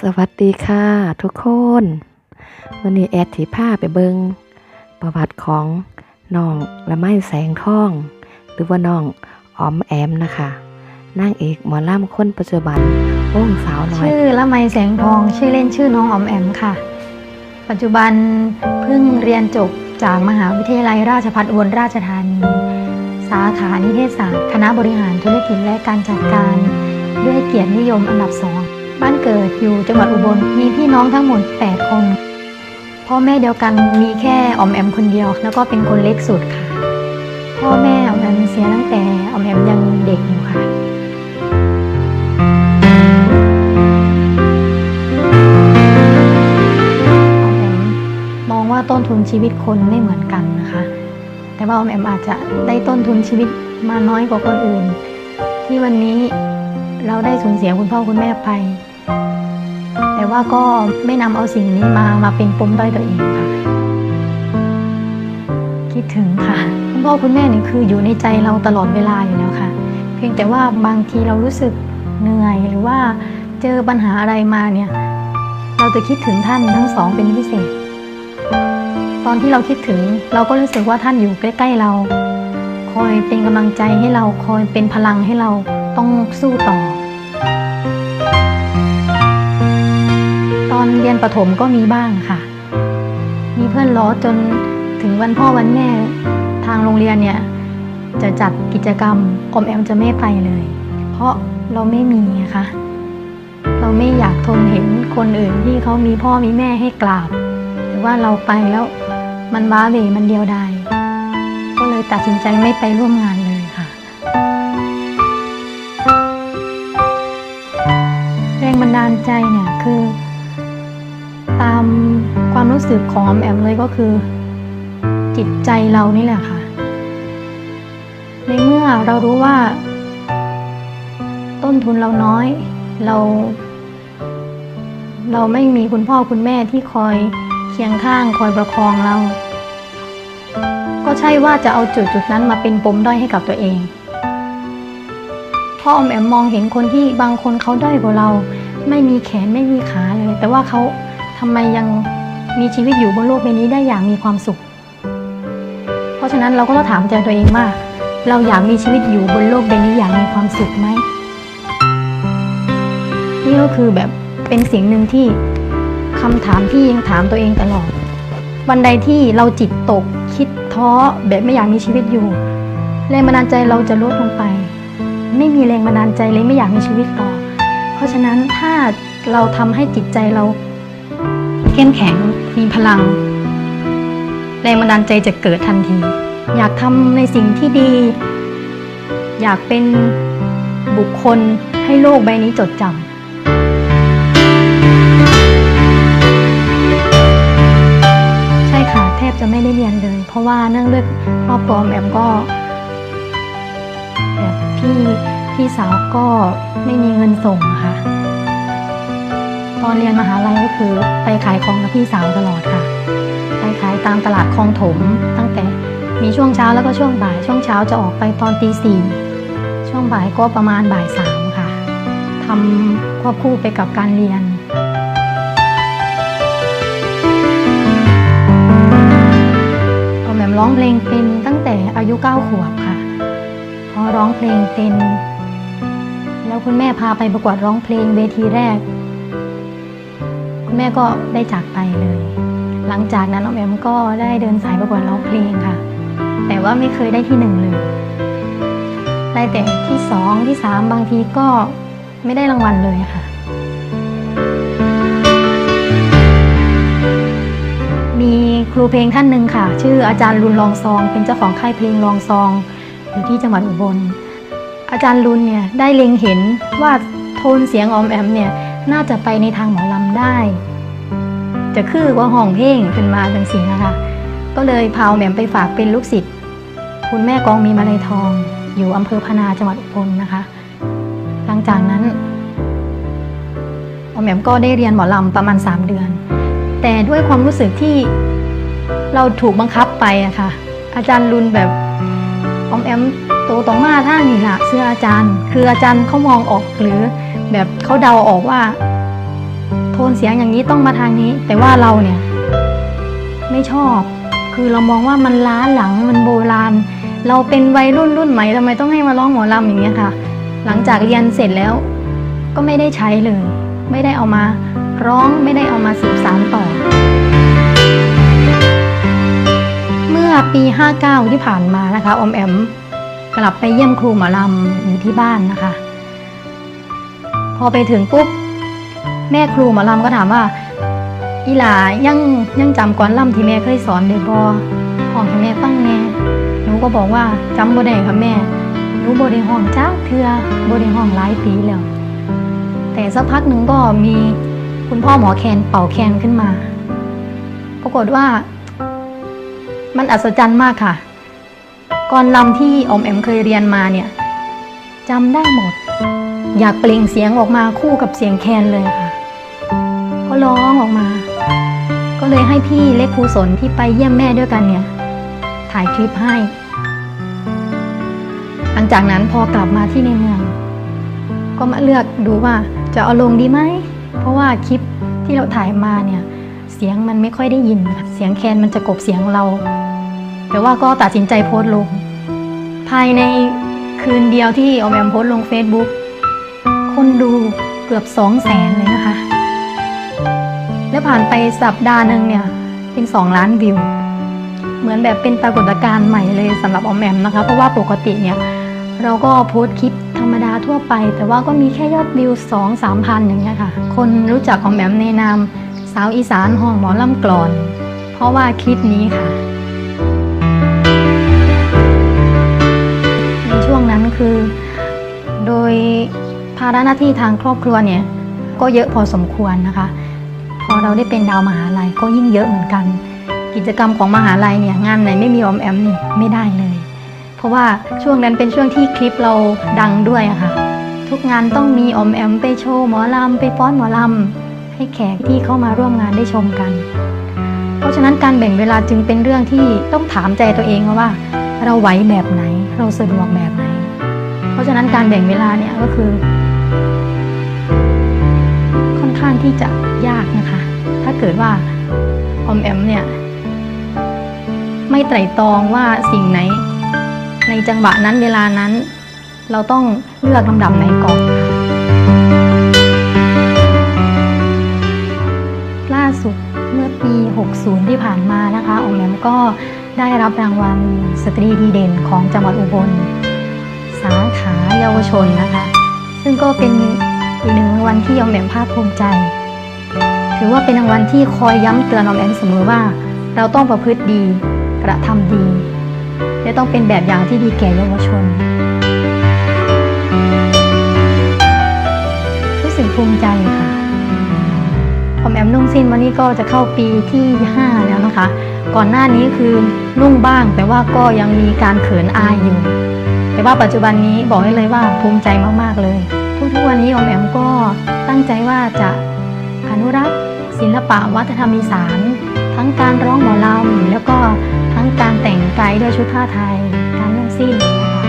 สวัสดีค่ะทุกคนวันนี้แอดถีพาไปเบิงประวัติของน้องละไม้แสงทอง หรือว่าน้องออมแอมนะคะนางเอกหมอล่ำคนปัจจุบันวงสาวน้อยชื่อละไมแสงทอง ชื่อเล่นชื่อน้องออมแอมค่ะ ปัจจุบันเพิ่งเรียนจบจากมหาวิทยาลัยราชภัฏอุบลราชธานี สาขานิเทศศาสตร์คณะบริหารธุรกิจและการจัดการ ด้วยเกียรตินิยมอันดับสอง บ้านเกิดอยู่จังหวัดอุบลมีพี่น้องทั้งหมด 8 คน พ่อแม่เดียวกันมีแค่ออมแอมคนเดียว แล้วก็เป็นคนเล็กสุดค่ะ พ่อแม่ออมแอมเสียตั้งแต่ออมแอมยังเด็กอยู่ค่ะออมแอมมองว่าต้นทุนชีวิตคนไม่เหมือนกันนะคะ แต่ว่าออมแอมอาจจะได้ต้นทุนชีวิตมาน้อยกว่าคนอื่น ที่วันนี้เราได้สูญเสียคุณพ่อคุณแม่ไป แต่ว่าก็ไม่นำเอาสิ่งนี้มามาเป็นปมด้อยตัวเองค่ะ คิดถึงค่ะคุณพ่อคุณแม่นี่คืออยู่ในใจเราตลอดเวลาอยู่แล้วค่ะ เพียงแต่ว่าบางทีเรารู้สึกเหนื่อยหรือว่าเจอปัญหาอะไรมาเนี่ย เราจะคิดถึงท่านทั้งสองเป็นพิเศษ ตอนที่เราคิดถึงเราก็รู้สึกว่าท่านอยู่ใกล้ ๆเรา คอยเป็นกำลังใจให้เราคอยเป็นพลังให้เราต้องสู้ต่อ อนเรียนประถมก็มีบ้างค่ะ มีเพื่อนล้อจนถึงวันพ่อวันแม่ทางโรงเรียนเนี่ย จะจัดกิจกรรมอมแอมจะไม่ไปเลย เพราะเราไม่มีนะคะเราไม่อยากทนเห็นคนอื่นที่เขามีพ่อมีแม่ให้กราบหรือว่าเราไปแล้วมันว้าเหวมันเดียวดายก็เลยตัดสินใจไม่ไปร่วมงานเลยค่ะ แรงบันดาลใจเนี่ยคือ ความรู้สึกของออมแอมเลยก็คือ จิตใจเรานี่แหละค่ะ ในเมื่อเรารู้ว่า ต้นทุนเราน้อย เรา เราไม่มีคุณพ่อคุณแม่ที่คอยเคียงข้างคอยประคองเรา ก็ใช่ว่าจะเอาจุดจุดนั้นมาเป็นปมด้อยให้กับตัวเองพ่ออมแอมมองเห็นคนที่บางคนเขาด้อยกว่าเรา ไม่มีแขนไม่มีขาเลย แต่ว่าเขาทำไมยัง มีชีวิตอยู่บนโลกใบนี้ได้อย่างมีความสุข เพราะฉะนั้นเราก็ต้องถามใจตัวเองว่า เราอยากมีชีวิตอยู่บนโลกใบนี้อย่างมีความสุขไหมนี่ก็คือแบบเป็นสิ่งหนึ่งที่คำถามที่ยังถามตัวเองตลอด วันใดที่เราจิตตกคิดท้อแบบไม่อยากมีชีวิตอยู่แรงบันดาลใจเราจะลดลงไป ไม่มีแรงบันดาลใจเลยไม่อยากมีชีวิตต่อ เพราะฉะนั้นถ้าเราทำให้จิตใจเรา เข้มแข็ง มีพลัง แรงบันดาลใจจะเกิดทันที อยากทำในสิ่งที่ดี อยากเป็นบุคคลให้โลกใบนี้จดจำใช่ค่ะแทบจะไม่ได้เรียนเลย เพราะว่าเนื่องด้วยครอบครัวแอมก็แบบพี่พี่สาวก็ไม่มีเงินส่งค่ะ ตอนเรียนมหาลัยก็คือไปขายของกับพี่สาวตลอดค่ะ ไปขายตามตลาดคลองถม ตั้งแต่มีช่วงเช้าแล้วก็ช่วงบ่าย ช่วงเช้าจะออกไปตอนตีสี่ช่วงบ่ายก็ประมาณบ่ายสามค่ะทำควบคู่ไปกับการเรียนออมแอมร้องเพลงเป็นตั้งแต่อายุ9ขวบค่ะ พอร้องเพลงเป็น แล้วคุณแม่พาไปประกวดร้องเพลงเวทีแรก แม่ก็ได้จากไปเลย หลังจากนั้นออมแอมก็ได้เดินสายประกวดร้องเพลงค่ะ แต่ว่าไม่เคยได้ที่หนึ่งเลย ได้แต่ที่สองที่สามบางทีก็ไม่ได้รางวัลเลยค่ะ มีครูเพลงท่านหนึ่งค่ะ ชื่ออาจารย์ลุนลองซอง เป็นเจ้าของค่ายเพลงลองซอง อยู่ที่จังหวัดอุบล อาจารย์ลุนเนี่ยได้เล็งเห็นว่าโทนเสียงออมแอมเนี่ย น่าจะไปในทางหมอลำได้ จะคือว่าห้องเพลงขึ้นมาจังสีนะคะก็เลยพาออมแอมไปฝากเป็นลูกศิษย์คุณแม่กองมีมาลัยทอง อยู่อำเภอพนาจังหวัดอุบลนะคะ หลังจากนั้นออมแอมก็ได้เรียนหมอลำประมาณ 3 เดือน แต่ด้วยความรู้สึกที่เราถูกบังคับไปอะค่ะ อาจารย์รุนแบบอมแอมโตตองมาท่างนี่ละเสื้ออาจารย์ คืออาจารย์เขามองออกหรือ แบบเขาเดาออกว่า โทนเสียงอย่างนี้ต้องมาทางนี้ แต่ว่าเราเนี่ย ไม่ชอบ คือเรามองว่ามันล้าหลังมันโบราณ เราเป็นวัยรุ่นรุ่นใหม่ทำไมต้องให้มาร้องหมอลำอย่างเงี้ยค่ะ หลังจากเรียนเสร็จแล้ว ก็ไม่ได้ใช้เลย ไม่ได้เอามาร้องไม่ได้เอามาสืบสานต่อ เมื่อปี 59 ที่ผ่านมานะคะอมแอมกลับไปเยี่ยมครูหมอลำอยู่ที่บ้านนะคะ อไปถึงปุ๊บ แม่ครูหมอลำก็ถามว่า อีหลายังยังจำก่อนลำที่แม่เคยสอนเด็บอห้องให้แม่ฟังแน่หนูก็บอกว่าจำบ่ได้ค่ะแม่หนูบ่ได้ห้องจ้าเทือบ่ได้ห้องหลายปีแล้ว แต่สักพักหนึ่งก็มีคุณพ่อหมอแคนเป่าแคนขึ้นมา ปรากฏว่า มันอัศจรรย์มากค่ะก่อนลำที่อมแอมเคยเรียนมาเนี่ยจำได้หมด อยากเปล่งเสียงออกมาคู่กับเสียงแคนเลยค่ะ ก็ร้องออกมา ก็เลยให้พี่เล็กครูสนที่ไปเยี่ยมแม่ด้วยกันเนี่ย ถ่ายคลิปให้ หลังจากนั้นพอกลับมาที่ในเมือง ก็มาเลือกดูว่าจะเอาลงดีไหม เพราะว่าคลิปที่เราถ่ายมาเนี่ย เสียงมันไม่ค่อยได้ยิน เสียงแคนมันจะกบเสียงเรา แต่ว่าก็ตัดสินใจโพสต์ลง ภายในคืนเดียวที่ออมแอมโพสต์ลง Facebook คนดูเกือบสองแสนเลยนะคะ แล้วผ่านไปสัปดาห์หนึ่งเนี่ย เป็นสองล้านวิว เหมือนแบบเป็นปรากฏการณ์ใหม่เลยสำหรับออมแอมนะคะ เพราะว่าปกติเนี่ย เราก็โพสต์คลิปธรรมดาทั่วไป แต่ว่าก็มีแค่ยอดวิวสองสามพันอย่างเงี้ยค่ะ คนรู้จักออมแอมในนามสาวอีสานห้องหมอลำกลอน เพราะว่าคลิปนี้ค่ะในช่วงนั้นคือ โดย ภาระหน้าที่ทางครอบครัวเนี่ยก็เยอะพอสมควรนะคะ พอเราได้เป็นดาวมหาลัยก็ยิ่งเยอะเหมือนกัน กิจกรรมของมหาลัยเนี่ยงานไหนไม่มีออมแอมนี่ไม่ได้เลย เพราะว่าช่วงนั้นเป็นช่วงที่คลิปเราดังด้วยอะค่ะ ทุกงานต้องมีออมแอมไปโชว์หมอลำไปฟ้อนหมอลำให้แขกที่เข้ามาร่วมงานได้ชมกัน เพราะฉะนั้นการแบ่งเวลาจึงเป็นเรื่องที่ต้องถามใจตัวเองว่า เราไหวแบบไหน เราสะดวกแบบไหน เพราะฉะนั้นการแบ่งเวลาเนี่ยก็คือางที่จะยากนะคะ ถ้าเกิดว่าออมแอมเนี่ย ไม่ไตร่ตรองว่าสิ่งไหน ในจังหวะนั้นเวลานั้น เราต้องเลือกลำดับไหนก่อนค่ะล่าสุดเมื่อปี 60 ที่ผ่านมานะคะออมแอมก็ได้รับรางวัลสตรีดีเด่นของจังหวัดอุบล สาขาเยาวชนนะคะ ซึ่งก็เป็น อีกหนึ่งรางวัลที่ออมแอมภาคภูมิใจ ถือว่าเป็นรางวัลที่คอยย้ำเตือนออมแอมเสมอว่า เราต้องประพฤติดีกระทำดี และต้องเป็นแบบอย่างที่ดีแก่เยาวชน รู้สึกภูมิใจค่ะออมแอมนุ่งสิ้นวันนี้ก็จะเข้าปีที่ 5 แล้วนะคะ ก่อนหน้านี้คือนุ่งบ้าง แต่ว่าก็ยังมีการเขินอายอยู่ แต่ว่าปัจจุบันนี้บอกได้เลยว่าภูมิใจมาก ๆ เลย ทุกวันนี้อมแอมก็ตั้งใจว่าจะอนุรักษ์ศิลปะวัฒนธรรมอีสาน ทั้งการร้องหมอลำแล้วก็ทั้งการแต่งกายด้วยชุดผ้าไทย การนุ่งสิ้นนะคะ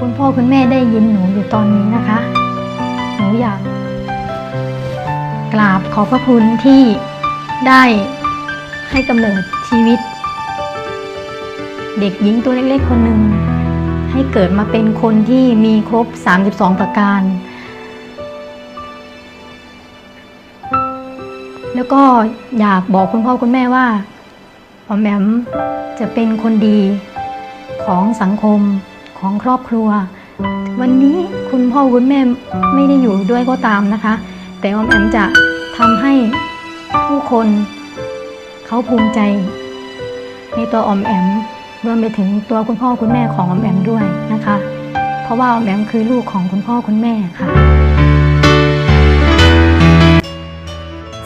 คุณพ่อคุณแม่ได้ยินหนูอยู่ตอนนี้นะคะ หนูอยาก กราบขอบพระคุณที่ได้ให้กำเนิดชีวิต เด็กหญิงตัวเล็กๆคนหนึ่ง ให้เกิดมาเป็นคนที่มีครบ 32 ประการ แล้วก็อยากบอกคุณพ่อคุณแม่ว่าปอมแอมจะเป็นคนดีของสังคมของครอบครัว วันนี้คุณพ่อคุณแม่ไม่ได้อยู่ด้วยก็ตามนะคะ แต่ออมแอมจะทำให้ผู้คนเขาภูมิใจ ในตัวออมแอม รวมไปถึงตัวคุณพ่อคุณแม่ของออมแอมด้วยนะคะ เพราะว่าออมแอมคือลูกของคุณพ่อคุณแม่ค่ะ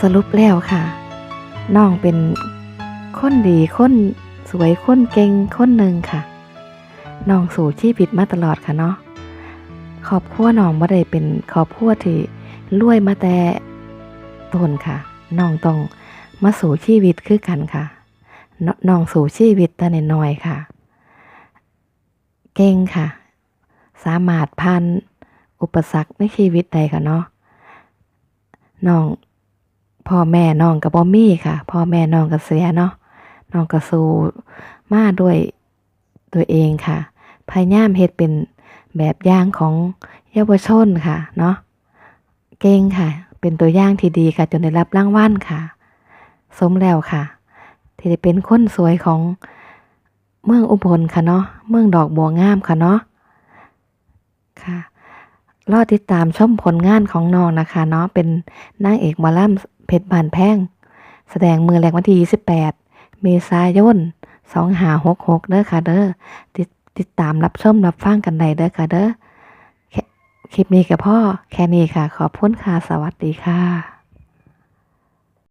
สรุปแล้วค่ะน้องเป็นคนดีคนสวยคนเก่งคนหนึ่งค่ะน้องสู่ชีวิตมาตลอดค่ะเนาะครอบครัวน้องบ่ได้เป็นครอบครัวที่รวยมาแต่ต้นค่ะน้องต้องมาสู่ชีวิตคือกันค่ะ นน้องสู่ชีวิตแต่น้อยค่ะ เก่งค่ะ สามารถผ่านอุปสรรคในชีวิตใดค่ะเนาะน้องพ่อแม่น้องกับบ่มีค่ะ พ่อแม่น้องก็เสียเนาะน้องก็สู้มาด้วยตัวเองค่ะ พยายามเฮ็ดเป็นแบบอย่างของเยาวชนค่ะ เนาะ เก่งค่ะ เป็นตัวอย่างที่ดีค่ะ จนได้รับรางวัลค่ะ สมแล้วค่ะ ที่ได้เป็นคนสวยของเมืองอุบลค่ะเนาะเมืองดอกบัวงามค่ะเนาะค่ะรอติดตามชมผลงานของน้องนะคะเนาะเป็นนางเอกมอลำเพชรบานแพง แสดงมือแรงวันที่28 เมษายน2566เด้อค่ะเด้อติดติดตามรับชมรับฟังกันได้เด้อค่ะเด้อคลิปนี้กับพ่อแค่นี้ค่ะ ขอบคุณค่ะ สวัสดีค่ะ